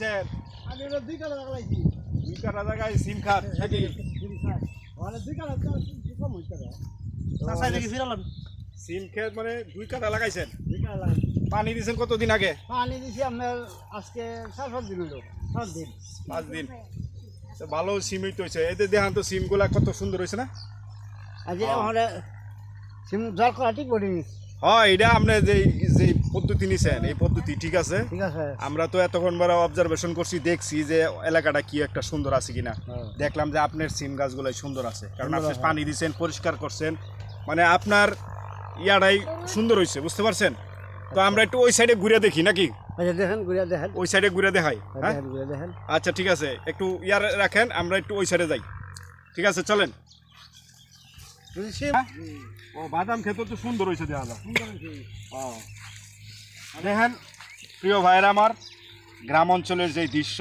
Sir. আমি হলো দুই কালা লাগাইছি। দুই কাটা জায়গায় সিম খাত নাকি মানে দুই কালা কম হইতে পারে। চাচাই দেখি ফিরালাম? সিম খেত মানে দুই কাটা লাগাইছেন? দুই কালা লাগাইছি। পানি দিয়েছেন কতদিন আগে? পানি দিছি আপনার আজকে পাঁচ দিন হলো সাত দিন। পাঁচ দিন। ভালো সিম হইতে হয়েছে এদের দেখান তো সিমগুলা কত সুন্দর হয়েছে না? আজ আমাদের সিম জল করা ঠিক করিনি। হয় এটা আপনি যে যে পদ্ধতি নিছেন এই পদ্ধতি ঠিক আছে? ঠিক আছে। আমরা তো এতক্ষণ বড় অবজারভেশন করছি দেখছি যে এলাকাটা কি একটা সুন্দর আছে কিনা। হ্যাঁ। দেখলাম যে আপনার সিম গাছগুলো সুন্দর আছে কারণ আপনি পানি দিছেন পরিষ্কার করছেন। মানে আপনার ইয়াটাই সুন্দর হয়েছে বুঝতে পারছেন? তো আমরা একটু ওই সাইডে ঘুরে দেখি নাকি? আচ্ছা দেখেন ঘুরে দেখেন। ওই সাইডে ঘুরে দেখাই হ্যাঁ? আচ্ছা ঠিক আছে। একটু ইয়ার রাখেন আমরা একটু ওই সাইডে যাই। ঠিক আছে চলেন। ও বাদাম খেতে তো সুন্দর হয়েছে দেখা যায়। ও দেখেন প্রিয় ভাইয়েরা আমার গ্রাম অঞ্চলের যে দৃশ্য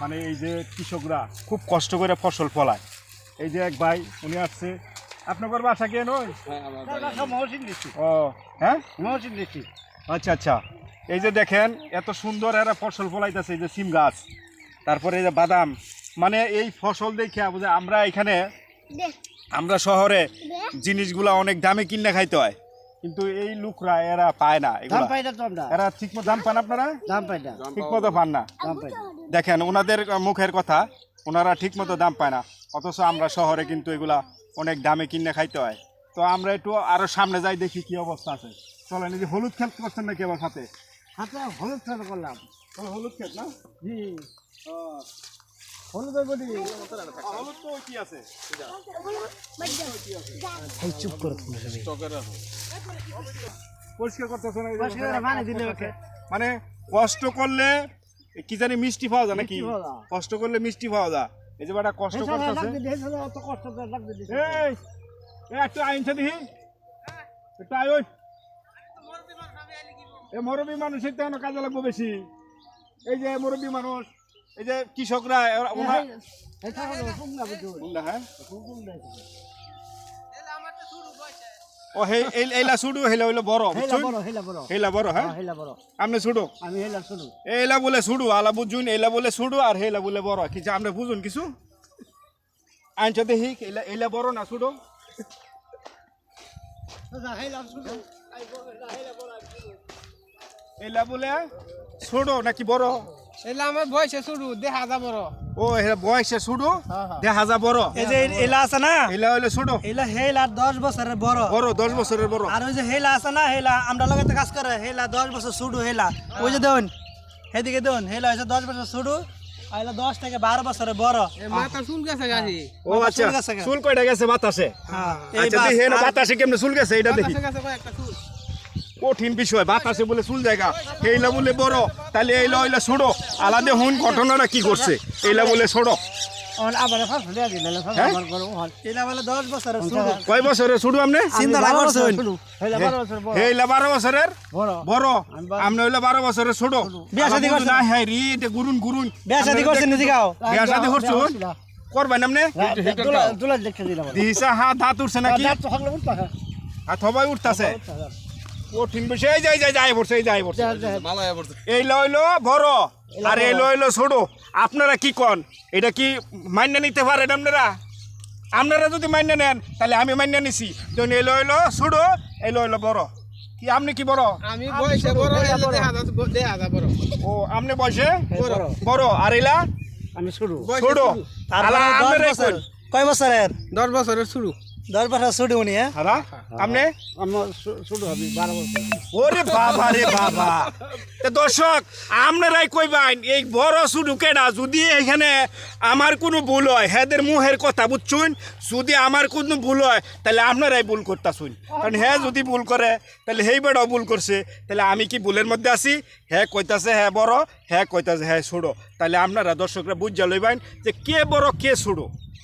মানে এই যে কৃষকরা খুব কষ্ট করে ফসল ফলায়। এই যে এক ভাই উনি আসছে। আপনার বাসা কে নয়? ও হ্যাঁ? মহসিন দিচ্ছি আচ্ছা আচ্ছা। এই যে দেখেন এত সুন্দর এরা ফসল ফলাইতেছে এই যে সিম গাছ। তারপরে এই যে বাদাম। মানে এই ফসল দেখে বুঝে আমরা এখানে আমরা শহরে জিনিসগুলা অনেক দামে কিনে খাইতে হয়। কিন্তু এই লোকরা এরা পায় না এগুলা। এরা ঠিক মতো দাম পান আপনারা? দাম পাই না। ঠিক মতো পান না। দাম পাই না দেখেন ওনাদের মুখের কথা ওনারা ঠিক মতো দাম পায় না। অথচ আমরা শহরে কিন্তু এগুলা অনেক দামে কিনে খাইতে হয়। তো আমরা একটু আরও সামনে যাই দেখি কি অবস্থা আছে। চলেন এই যে হলুদ খেত করছেন নাকি আমার সাথে? হাতে হলুদ ফেল করলাম। হলুদ খেত না? জি চুপ করে পরিষ্কার করতেছে না এই যে পরিষ্কার করে পানি দিলে ওকে। মানে কষ্ট করলে কি জানি মিষ্টি পাওয়া যায় নাকি। কষ্ট করলে মিষ্টি পাওয়া যায়। এই যে বেটা কষ্ট করতেছে। কষ্ট করে লাগবে এই এই একটু আইনছে দেখি। একটু আয় ওই। এ মুরব্বী মানুষের তো এখনও কাজে লাগবে বেশি। এই যে মুরব্বী মানুষ। এই যে কৃষকরা এরা- ওনা- কোনটা, হ্যাঁ। ও হে এই এইলা ছুডু হেলা হইল বড় বুঝছুন? হেলা বড়। হ্যাঁ? আপনি ছুডু আমি হেলা শুরু এইলা বলে ছুডু আলা বুঝুন এইলা বলে ছুডু আর হেলা বলে বড়। কিছু আমরা বুঝুন কিছু? আইনছে দেখি এইলা এইলা বড় না ছুডু এইলা বলে ছোট নাকি বড়? এলে আমার বয়সে শুরু দেখা যা বড় ও হেলা বয়সে ছোট দেখা যা বড় এই যে এলা আছে না? হইলে এলা হেলা দশ বছরের বড়। বড় দশ বছরের বড়। আর ওই যে হেলা আছে না হেলা আমরা লগাতে কাজ করে হেলা দশ বছর শুরু হেলা ওই যে সেদিকে দেখুন হেলা হয়েছে দশ বছর শুরু দশ থেকে বারো বছরের বড়। এ মাথা চুল গেছে গাছি ও আচ্ছা চুল গেছে কয়টা গেছে বাতাসে? হ্যাঁ আচ্ছা দেখি এনে বাতাসে কেমনে চুল গেছে এটা দেখি। বাতাসে গেছে কয়েকটা চুল। কঠিন বিষয় বাতাসে বলে চুল জায়গা। এইলা বলে বড় তাহলে এইলা হইলে ছোট। আলাদা হুন ঘটনাটা কি করছে? এইলা বলে দিলে হ্যাঁ? কয় বছরের ছোট আপনি? এইলা বারো বছরের বড়। আপনি হইলে বারো বছরের ছোট। বিয়া শাদী করছেন? না হ্যাঁ রি এটা গুরুন গুরুন। বিয়া শাদি করছেন নিজে গাও বিয়া শাদী করছুন? করবেন আপনি? তুলা দেখতে দিলাম। দিশা হাত হাত উঠছে নাকি? দাঁত তো হগলে উঠতা হ্যাঁ। হাত হবাই উঠতাছে। কঠিন এই লইলো বড় আর এই লইলো ছোট আপনারা কি কন এটা কি মান্য নিতে পারেন আপনারা আপনারা যদি মান্য নেন তাহলে আমি মান্য নিছি যখন এই লইলো ছোট এই লইলো বড় কি আপনি কি বড় আমি এলে ও আপনি বয়সে বড়। আর এলা আমি ছোট কইন। কয় বছরের দশ বছরের শুরু দশ বছর শুরু উনি হ্যাঁ? আপনি? শুরু হবে বারো বছর। ওরে বাবা রে বাবা। তা দর্শক আপনারাই কইবেন এই বড় শুধু কেডা যদি এখানে আমার কোনো ভুল হয় হ্যাঁদের মুহের কথা বুঝছুন যদি আমার কোনো ভুল হয় তাহলে আপনারাই ভুল করতাছুন। কারণ হ্যাঁ যদি ভুল করে তাহলে সেই বেড়াও ভুল করছে। তাহলে আমি কি ভুলের মধ্যে আছি? হ্যাঁ কইতাছে হ্যাঁ বড় হ্যাঁ কইতাছে হ্যাঁ ছোড়ো তাহলে আপনারা দর্শকরা বুঝা লইবেন যে কে বড় কে ছোড়ো